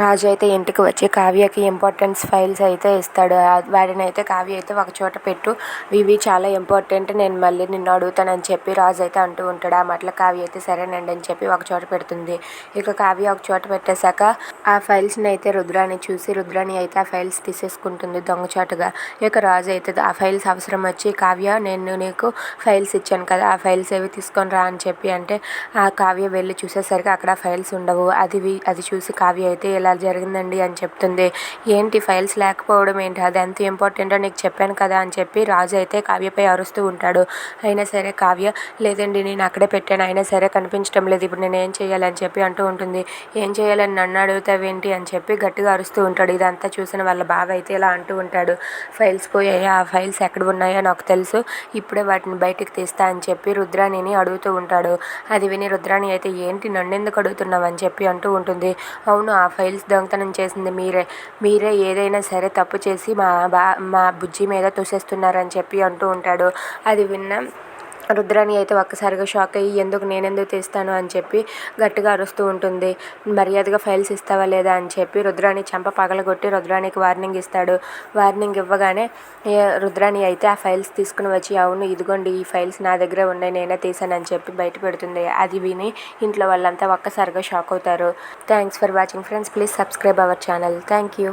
రాజు అయితే ఇంటికి వచ్చి కావ్యకి ఇంపార్టెన్స్ ఫైల్స్ అయితే ఇస్తాడు. వాటిని అయితే కావ్య అయితే ఒక చోట పెట్టు. ఇవి చాలా ఇంపార్టెంట్ నేను మళ్ళీ నిన్ను అడుగుతానని చెప్పి రాజు అయితే అంటూ ఉంటాడు. ఆ మాటలు కావ్య అయితే సరేనండి అని చెప్పి ఒక చోట పెడుతుంది. ఇక కావ్య ఒక చోట పెట్టేశాక ఆ ఫైల్స్ని అయితే రుద్రాని చూసి రుద్రాని అయితే ఆ ఫైల్స్ తీసేసుకుంటుంది దొంగచాటుగా ఇక రాజు అయితే ఆ ఫైల్స్ అవసరం వచ్చి కావ్య నేను నీకు ఫైల్స్ ఇచ్చాను కదా ఆ ఫైల్స్ ఏవి తీసుకొని రా అని చెప్పి అంటే ఆ కావ్య వెళ్ళి చూసేసరికి అక్కడ ఫైల్స్ ఉండవు. అది అది చూసి కావ్య అయితే ఇలా జరిగిందండి అని చెప్తుంది. ఏంటి ఫైల్స్ లేకపోవడం ఏంటి? అది ఎంత ఇంపార్టెంటో నీకు చెప్పాను కదా అని చెప్పి రాజు అయితే కావ్యపై అరుస్తూ ఉంటాడు. అయినా సరే కావ్య లేదండి నేను అక్కడే పెట్టాను. అయినా సరే కనిపించడం లేదు. ఇప్పుడు నేను ఏం చేయాలని చెప్పి అంటూ ఉంటుంది. ఏం చేయాలని నన్ను అడుగుతావేంటి అని చెప్పి గట్టిగా అరుస్తూ ఉంటాడు. ఇదంతా చూసిన వాళ్ళ బావ అయితే ఇలా అంటూ ఉంటాడు. ఫైల్స్ పోయాయి? ఆ ఫైల్స్ ఎక్కడ ఉన్నాయో నాకు తెలుసు. ఇప్పుడే వాటిని బయటికి తీస్తా అని చెప్పి రుద్రాణిని అడుగుతూ ఉంటాడు. అది విని రుద్రాణి అయితే ఏంటి నన్ను ఎందుకు అడుగుతున్నావు? అని చెప్పి అంటూ ఉంటుంది. అవును ఆ ఫైల్ ఫైల్స్ దొంగతనం చేసింది మీరే. మీరే ఏదైనా సరే తప్పు చేసి మా బా మా బుజ్జి మీద తోసేస్తున్నారని చెప్పి అంటూ ఉంటాడు. అది విన్న రుద్రాణి అయితే ఒక్కసారిగా షాక్ అయ్యి ఎందుకు నేనెందుకు తీస్తాను? అని చెప్పి గట్టిగా అరుస్తూ ఉంటుంది. మర్యాదగా ఫైల్స్ ఇస్తావా లేదా? అని చెప్పి రుద్రాణి చెంప పగలగొట్టి రుద్రాణికి వార్నింగ్ ఇస్తాడు. వార్నింగ్ ఇవ్వగానే రుద్రాణి అయితే ఆ ఫైల్స్ తీసుకుని వచ్చి అవును ఇదిగోండి ఈ ఫైల్స్ నా దగ్గర ఉన్నాయి నేనే తీసానని చెప్పి బయట పెడుతుంది. అది విని ఇంట్లో వాళ్ళంతా ఒక్కసారిగా షాక్ అవుతారు. Thanks for watching friends. Please subscribe our channel. Thank you.